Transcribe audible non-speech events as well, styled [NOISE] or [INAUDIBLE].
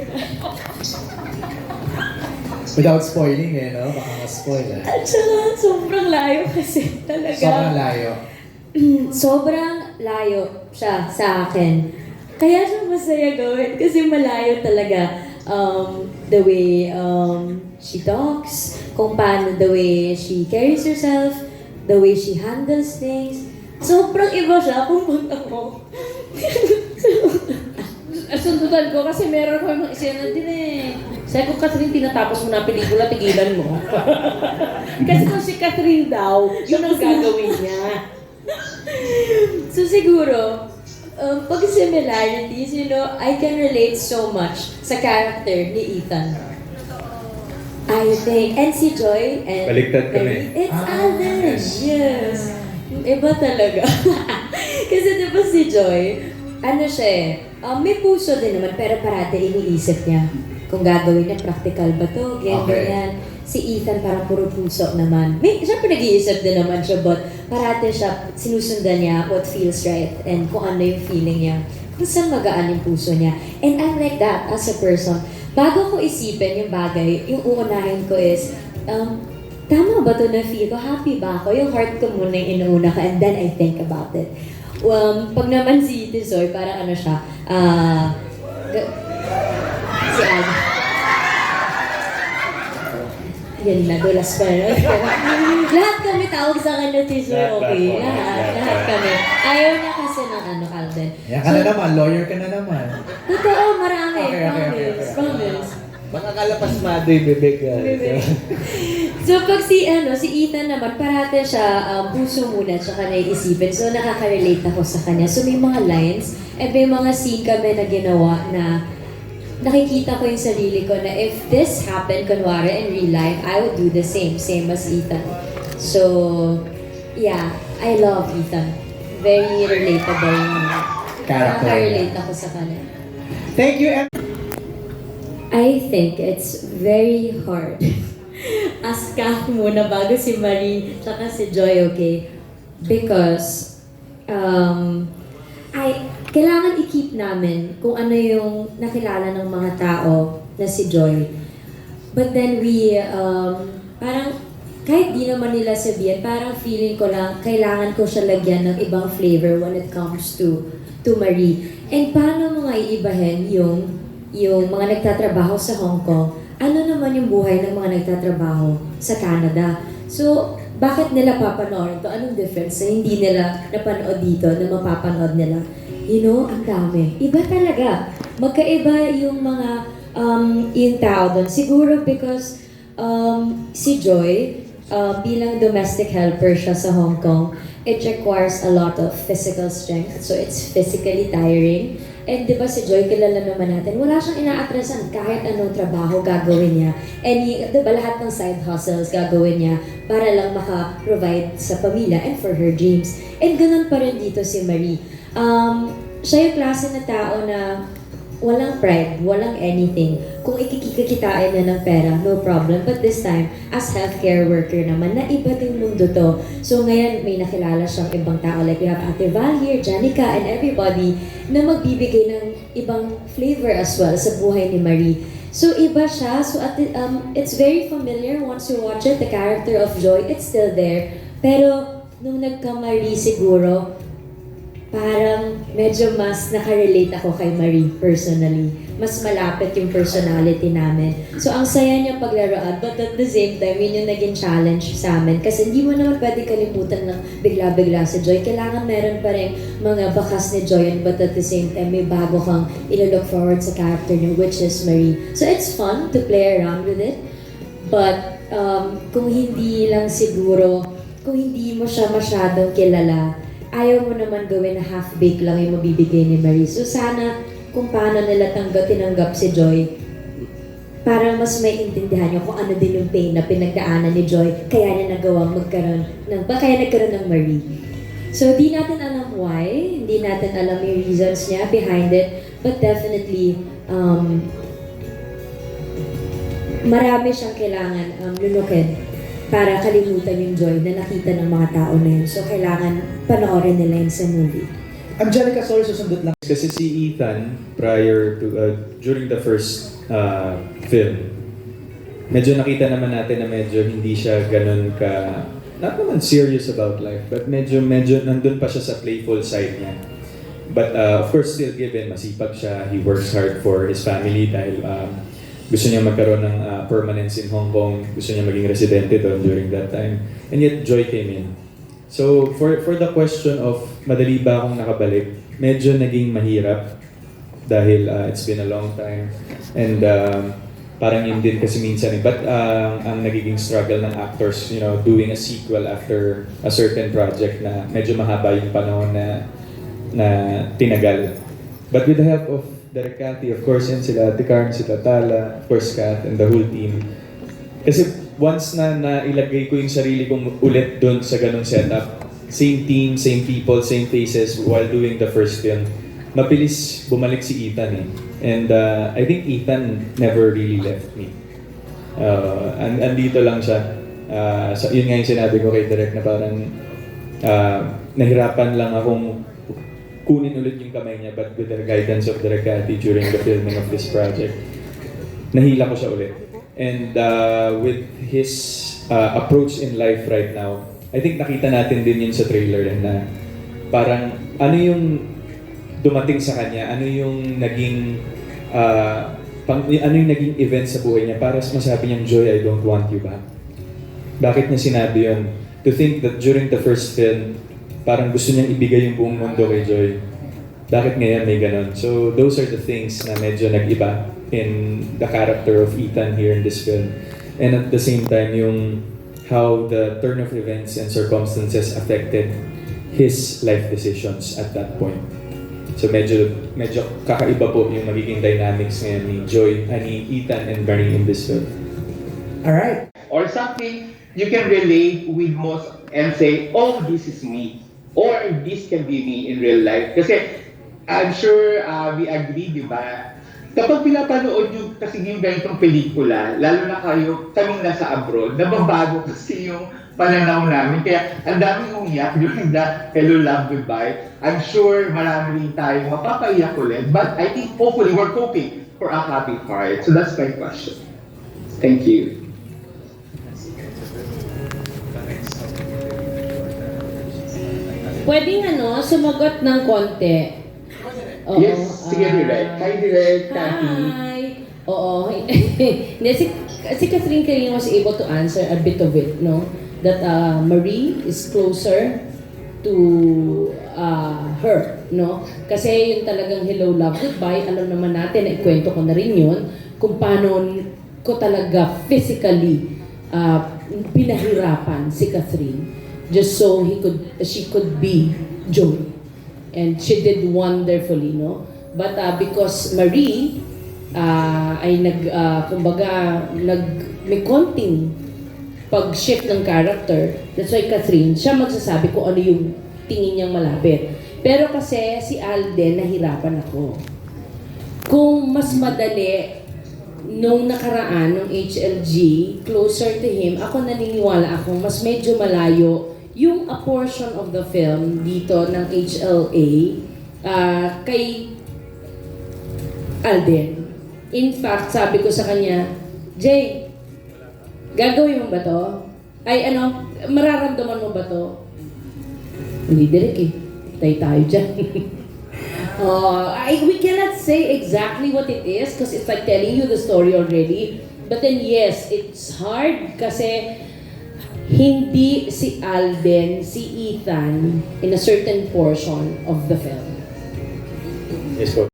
[LAUGHS] Without spoiling eh, no? Baka ma-spoil eh. At saka, sobrang layo kasi talaga. Sobrang layo. sobrang layo siya sa akin. Kaya siya masaya gawin kasi malayo talaga um, the way um, she talks, kung paano the way she carries herself, the way she handles things. Sobrang iba siya kung pag [LAUGHS] ako. Sundutan ko kasi meron ko yung eksena din eh. Sabi ko, Catherine, tinatapos mo na pelikula, tigilan mo. [LAUGHS] kasi kung si Catherine daw, yun ang gagawin niya. so siguro, um, pag similarities, you know, I can relate so much sa character ni Ethan. I think, and si Joy, and Baliktad kami. It's Ah, Alden, yes. yes. Iba talaga. [LAUGHS] Kasi di ba si Joy, ano siya eh, um, may puso din naman, pero parati iniisip niya kung gagawin niya, practical ba to, ganyan, Okay. ganyan. Si Ethan parang puro puso naman. May, syempre nag-iisip din naman siya, but parati siya, sinusundan niya what feels right and kung ano yung feeling niya. Kung saan magaan yung puso niya. And I'm like that as a person. Bago ko isipin yung bagay, yung uunahin ko is, um, tama ba to na feel ko? Happy ba ako? Yung heart ko muna yung inuuna ka and then I think about it. Um, pag naman si Tizoy, parang ano siya, ah, ga- si Alba. Yan na, dulas pa [LAUGHS] lahat kami tawag sa kanya, Tizoy, okay? lahat, Lahat, lahat, lahat lahat. kami. Ayaw niya kasi ng ano, Alden. Yan ka na naman, lawyer ka na naman. Totoo, marami. Okay, okay, okay, promise, okay. Promise. Makakalapas mado yung bibig. So pag si ano, si Ethan naman, parate siya um, puso muna tsaka naiisipin. So nakaka-relate ako sa kanya. So may mga lines at may mga scene kami na ginawa na nakikita ko yung sarili ko na if this happened, kunwari, in real life, I would do the same. Same as Ethan. So, yeah, I love Ethan. Very relatable yung Character. Nakaka-relate ako sa kanya. Thank you, Em. I think it's very hard. [LAUGHS] Ask ka muna bago si Marie tsaka si Joy, okay? Because, um, I, kailangan i-keep namin kung ano yung nakilala ng mga tao na si Joy. But then we, um, parang, kahit di naman nila sabihin, parang feeling ko lang, kailangan ko siya lagyan ng ibang flavor when it comes to to Marie. And paano mo nga iibahin yung yung mga nagtatrabaho sa Hong Kong, ano naman yung buhay ng mga nagtatrabaho sa Canada? So, bakit nila papanoorin to? Anong difference na hindi nila napanood dito na mapapanood nila? You know, ang dami. Iba talaga. Magkaiba yung mga um, yung tao doon. Siguro because um, si Joy, uh, bilang domestic helper siya sa Hong Kong, it requires a lot of physical strength. So it's physically tiring. And di ba si Joy, kilala naman natin, wala siyang inaatrasan kahit anong trabaho gagawin niya. And di ba lahat ng side hustles gagawin niya para lang maka-provide sa pamilya and for her dreams. And ganun pa rin dito si Marie. Um, siya yung klase na tao na walang pride, walang anything. Kung ikikikakitain na ng pera, no problem. But this time, as healthcare worker naman, na iba ding mundo to. So ngayon, may nakilala siyang ibang tao. Like we have Ate Val here, Janica, and everybody na magbibigay ng ibang flavor as well sa buhay ni Marie. So iba siya. So at, the- um, it's very familiar once you watch it. The character of Joy, it's still there. Pero nung nagka-Marie siguro, parang medyo mas nakarelate ako kay Marie personally. Mas malapit yung personality namin. So, ang saya niya paglaruan, but at the same time, yun yung naging challenge sa amin. Kasi hindi mo naman pwede kalimutan ng bigla-bigla si Joy. Kailangan meron pa rin mga bakas ni Joy, but at the same time, may bago kang ilo-look forward sa character niya, which is Marie. So, it's fun to play around with it. But, um, kung hindi lang siguro, kung hindi mo siya masyadong kilala, ayaw mo naman gawin na half-baked lang yung mabibigay ni Marie. So sana, kung paano nila tanggap, tinanggap si Joy, para mas may intindihan niyo kung ano din yung pain na pinagdaanan ni Joy, kaya niya nagawang magkaroon ng, ba kaya nagkaroon ng Marie. So, di natin alam why, hindi natin alam yung reasons niya behind it, but definitely, um, marami siyang kailangan um, lunukin para kalimutan yung joy na nakita ng mga tao na yun. So, kailangan panoorin nila yun sa movie. Angelica, sorry, susundot lang. Kasi si Ethan, prior to, uh, during the first uh, film, medyo nakita naman natin na medyo hindi siya ganun ka, not naman serious about life, but medyo, medyo nandun pa siya sa playful side niya. But uh, of course, still given, masipag siya, he works hard for his family dahil um, gusto niya magkaroon ng uh, permanence in Hong Kong, gusto niya maging residente doon during that time. And yet, Joy came in. So, for for the question of madali ba akong nakabalik, medyo naging mahirap dahil uh, it's been a long time. And um, parang yun din kasi minsan eh. But uh, ang nagiging struggle ng actors, you know, doing a sequel after a certain project na medyo mahaba yung panahon na na tinagal. But with the help of Derek Cathy, of course, yan sila, Tikarn, si Tatala, of course, Kat, and the whole team. Kasi once na nailagay ko yung sarili kong ulit doon sa ganung setup, same team, same people, same faces while doing the first film, mabilis bumalik si Ethan eh. And uh, I think Ethan never really left me. Uh, and, andito lang siya. Uh, sa, yun nga yung sinabi ko kay Direk na parang uh, nahirapan lang akong kunin ulit yung kamay niya but with the guidance of Direk Cathy during the filming of this project, nahila ko siya ulit. And uh, with his uh, approach in life right now, I think nakita natin din yun sa trailer eh, na parang ano yung dumating sa kanya, ano yung naging uh, pang, ano yung naging event sa buhay niya para masabi niyang, Joy, I don't want you back. Bakit niya sinabi yun? To think that during the first film, parang gusto niyang ibigay yung buong mundo kay Joy. Bakit ngayon may ganon? So those are the things na medyo nag-iba in the character of Ethan here in this film. And at the same time, yung how the turn of events and circumstances affected his life decisions at that point. So medyo medyo kakaiba po yung magiging dynamics ngayon ni Joy, ah, ni Ethan and Barney in this film. Alright. or something you can relate with most and say, oh, this is me. Or this can be me in real life. Kasi I'm sure uh, we agree, di ba? Kapag pinapanood yung kasi yung ganitong pelikula, lalo na kayo, kaming nasa abroad, nababago [LAUGHS] kasi yung pananaw namin. Kaya ang daming umiyak during the Hello Love Goodbye. I'm sure marami rin tayong mapapaiyak ulit. But I think hopefully we're coping for a happy heart. So that's my question. Thank you. Pwedeng ano, sumagot ng konti. Oo, yes, sige ah, direct. Hi direct, Cathy. Hi! Oo. [LAUGHS] Hindi, si, si Catherine Karin was able to answer a bit of it, no? That uh, Marie is closer to uh, her, no? Kasi yung talagang hello, love, goodbye, alam naman natin, na ikwento ko na rin yun, kung paano ko talaga physically uh, pinahirapan si Catherine just so he could she could be Joy. And she did wonderfully, no? But uh, because Marie uh, ay nag, uh, kumbaga, nag, may konting pag-shift ng character, that's why Catherine, siya magsasabi kung ano yung tingin niyang malapit. Pero kasi si Alden, nahirapan ako. Kung mas madali nung nakaraan, nung HLG, closer to him, ako naniniwala ako, mas medyo malayo yung a portion of the film dito ng HLA ah, kay Alden. In fact, sabi ko sa kanya, Jay, gagawin mo ba to? Ay ano, mararamdaman mo ba to? Hindi direk eh. Tay tayo dyan. Uh, [LAUGHS] I, we cannot say exactly what it is because it's like telling you the story already. But then yes, it's hard kasi hindi si Alden, si Ethan in a certain portion of the film. Yes po.